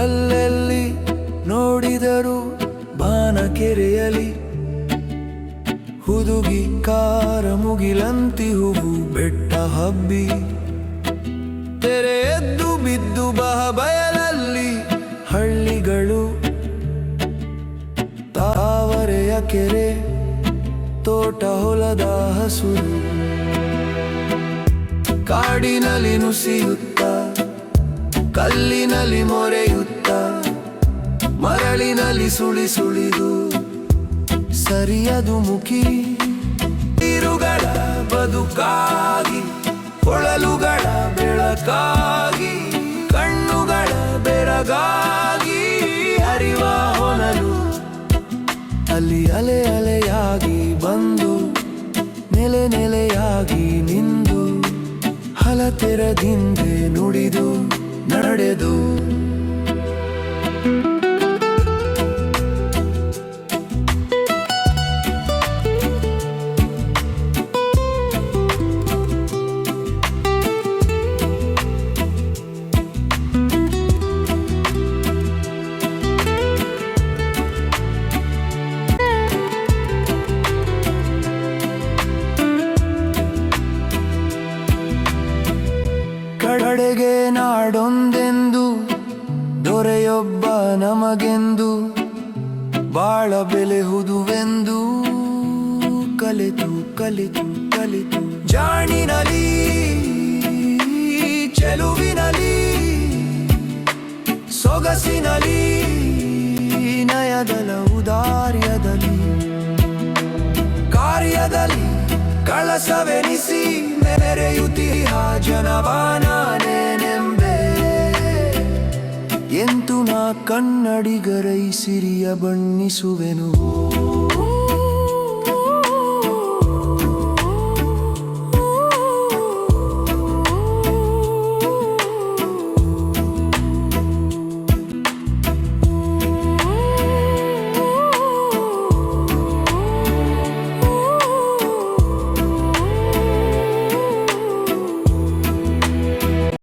ಅಲ್ಲಲ್ಲಿ ನೋಡಿದರು ಬಾನ ಕೆರೆಯಲಿ ಹುದುಗಿ ಕಾರ ಮುಗಿಲಂತಿ ಹೂವು ಬೆಟ್ಟ ಹಬ್ಬಿ. ತೆರೆ ಎದ್ದು ಬಿದ್ದು ಬಹ ಬಯಲಲ್ಲಿ ಹಳ್ಳಿಗಳು. ತಾವರೆಯ ಕೆರೆ, ತೋಟ ಹೊಲದ ಹಸುರು. ಕಾಡಿನಲ್ಲಿ ನುಸಿಯುತ್ತ, ಕಲ್ಲಿನಲ್ಲಿ ಮೊರೆಯುತ್ತ, ಮರಳಿನಲ್ಲಿ ಸುಳಿ ಸುಳಿದು. ಸರಿಯದು ಮುಖಿ. ಇರುಗಳ ಬದುಕಾಗಿ, ಕೊಳಲುಗಳ ಬೆಳಕಾಗಿ, ಕಣ್ಣುಗಳ ಬೆರಗಾಗಿ ಹರಿವ ಹೊನಲು. ಅಲ್ಲಿ ಅಲೆ ಅಲೆಯಾಗಿ ಬಂದು, ನೆಲೆ ನೆಲೆಯಾಗಿ ನಿಂದು, ಹಲತೆರದಿಂದೆ ನುಡಿದು, ನಡೆದು. ಕಡೆಗೆ ನಾಡೊಂದೆಂದು, ದೊರೆಯೊಬ್ಬ ನಮಗೆಂದು, ಬಾಳ ಬೆಲೆಹುದುವೆಂದು ಕಲಿತು ಕಲಿತು ಕಲಿತು. ಜಾಣಿನಲಿ, ಚೆಲುವಿನಲಿ, ಸೊಗಸಿನಲಿ, ನಯದಲ ಉದಾರ್ಯದಲ್ಲಿ ಕಾರ್ಯದಲ್ಲಿ ಕಳಸವೆನಿಸಿ ಮೆರೆಯುತ್ತಿಹ ಜನವಾನೇನೆಂಬೆ ಎಂತು ನಾ ಕನ್ನಡಿಗರೈ ಸಿರಿಯ ಬಣ್ಣಿಸುವೆನು.